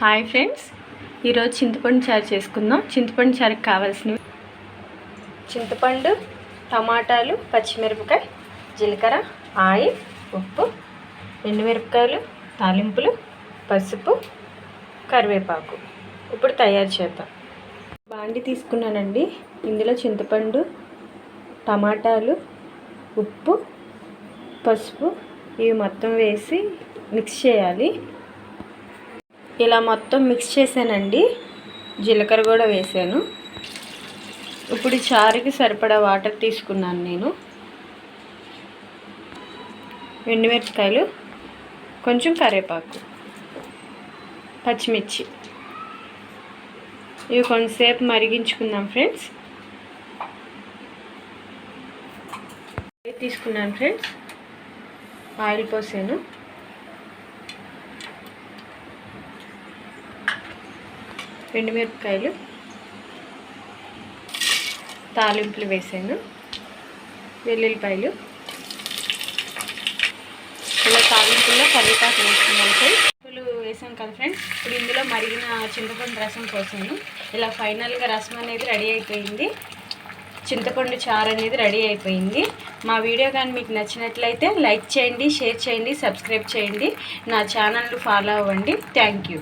Hi friends. ఈరోజు చింతపండు చారు చేసుకుందాం. చింతపండు చారుకి కావాల్సినవి చింతపండు టమాటాలు పచ్చిమిరపకాయ జీలకర్ర ఆయిల్ ఉప్పు ఎండుమిరపకాయలు తాలింపులు పసుపు కరివేపాకు. ఇప్పుడు తయారు చేద్దాం. బాండి తీసుకున్నానండి. ఇందులో చింతపండు టమాటాలు ఉప్పు పసుపు ఇవి మొత్తం వేసి మిక్స్ చేయాలి. ఇలా మొత్తం మిక్స్ చేశానండి. జీలకర్ర కూడా వేసాను. ఇప్పుడు చారుకి సరిపడా వాటర్ తీసుకున్నాను నేను. ఎండుమిరపకాయలు కొంచెం కరివేపాకు పచ్చిమిర్చి. ఇవి కొంతసేపు మరిగించుకుందాం ఫ్రెండ్స్. తీసుకున్నాను ఫ్రెండ్స్. ఆయిల్ పోసాను. ఎండుమిరపకాయలు తాలింపులు వేసాను వెల్లుల్లిపాయలు ఇలా తాలింపుల్లో కరివేపాకు వేసుకున్నాను ఫ్రెండ్స్ ఉప్పులు వేసాం కదా ఫ్రెండ్స్ ఇప్పుడు ఇందులో మరిగిన చింతపండు రసం పోసాను. ఇలా ఫైనల్గా రసం అనేది రెడీ అయిపోయింది. చింతపండు చారు అనేది రెడీ అయిపోయింది. మా వీడియో కానీ మీకు నచ్చినట్లయితే లైక్ చేయండి షేర్ చేయండి సబ్స్క్రైబ్ చేయండి. నా ఛానల్ను ఫాలో అవ్వండి. Thank you.